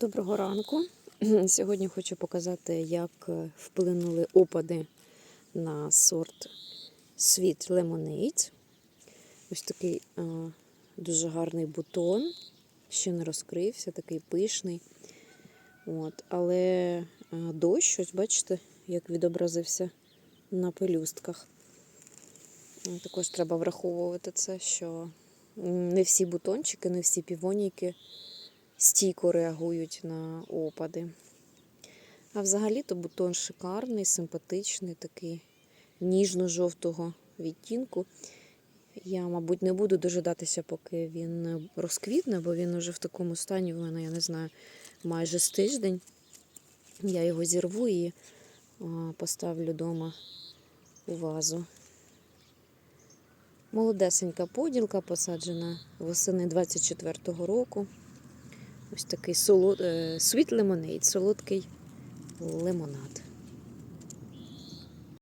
Доброго ранку. Сьогодні хочу показати, як е, вплинули опади на сорт Sweet Lemonade. Ось такий е, дуже гарний бутон, ще не розкрився, такий пишний. От. Але е, дощ, ось бачите, як відобразився на пелюстках. Також треба враховувати це, що не всі бутончики, не всі півоніки стійко реагують на опади. А взагалі-то бутон шикарний, симпатичний, такий ніжно-жовтого відтінку. Я, мабуть, не буду дожидатися, поки він розквітне, бо він уже в такому стані в мене, я не знаю, майже з тиждень. Я його зірву і поставлю вдома у вазу. Молодесенька поділка посаджена восени 24-го року. Ось такий солод... світ лимонейд, солодкий лимонад.